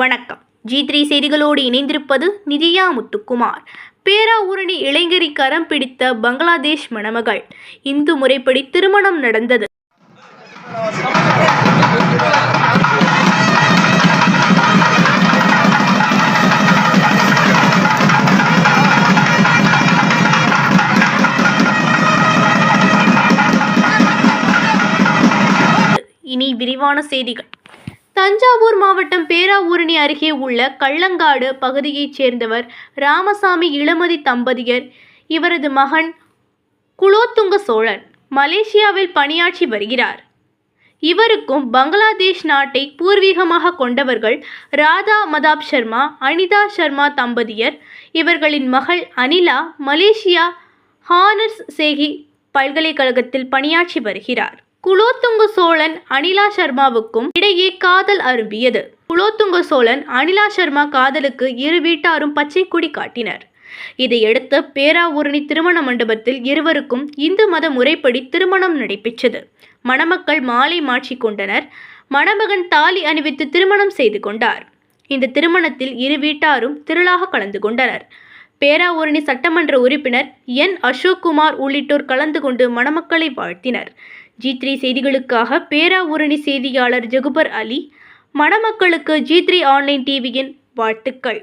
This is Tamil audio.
வணக்கம். ஜி த்ரீ செய்திகளோடு இணைந்திருப்பது நிதியா முத்துக்குமார். பேராவூரணி இளைஞரி கரம் பிடித்த பங்களாதேஷ் மணமகள். இந்து முறைப்படி திருமணம் நடந்தது. இனி விரிவான செய்திகள். தஞ்சாவூர் மாவட்டம் பேராவூரணி அருகே உள்ள கள்ளங்காடு பகுதியைச் சேர்ந்தவர் ராமசாமி இளமதி தம்பதியர். இவரது மகன் குலோத்துங்க சோழன் மலேசியாவில் பணியாற்றி வருகிறார். இவருக்கும் பங்களாதேஷ் நாட்டை பூர்வீகமாக கொண்டவர்கள் ராதா மதாப் சர்மா அனிதா சர்மா தம்பதியர். இவர்களின் மகள் அனிலா மலேசியா ஹானர்ஸ் சேகி பல்கலைக்கழகத்தில் பணியாற்றி வருகிறார். குலோத்துங்க சோழன் அனிலா சர்மாவுக்கும் இடையே காதல் அரும்பியது. குலோத்துங்க சோழன் அனிலா சர்மா காதலுக்கு இரு வீட்டாரும் பச்சை கொடி காட்டினர். இதையடுத்து பேராவூரணி திருமண மண்டபத்தில் இருவருக்கும் இந்து மத முறைப்படி திருமணம் நடைபெற்றது. மணமக்கள் மாலை மாற்றி கொண்டனர். மணமகன் தாலி அணிவித்து திருமணம் செய்து கொண்டார். இந்த திருமணத்தில் இரு வீட்டாரும் திரளாக கலந்து கொண்டனர். பேராவூரணி சட்டமன்ற உறுப்பினர் என் அசோக்குமார் உள்ளிட்டோர் கலந்து கொண்டு மணமக்களை வாழ்த்தினர். ஜி த்ரீ செய்திகளுக்காக பேராவூரணி செய்தியாளர் ஜகுபர் அலி மணமக்களுக்கு ஜி த்ரீ ஆன்லைன் டிவியின் வாழ்த்துக்கள்.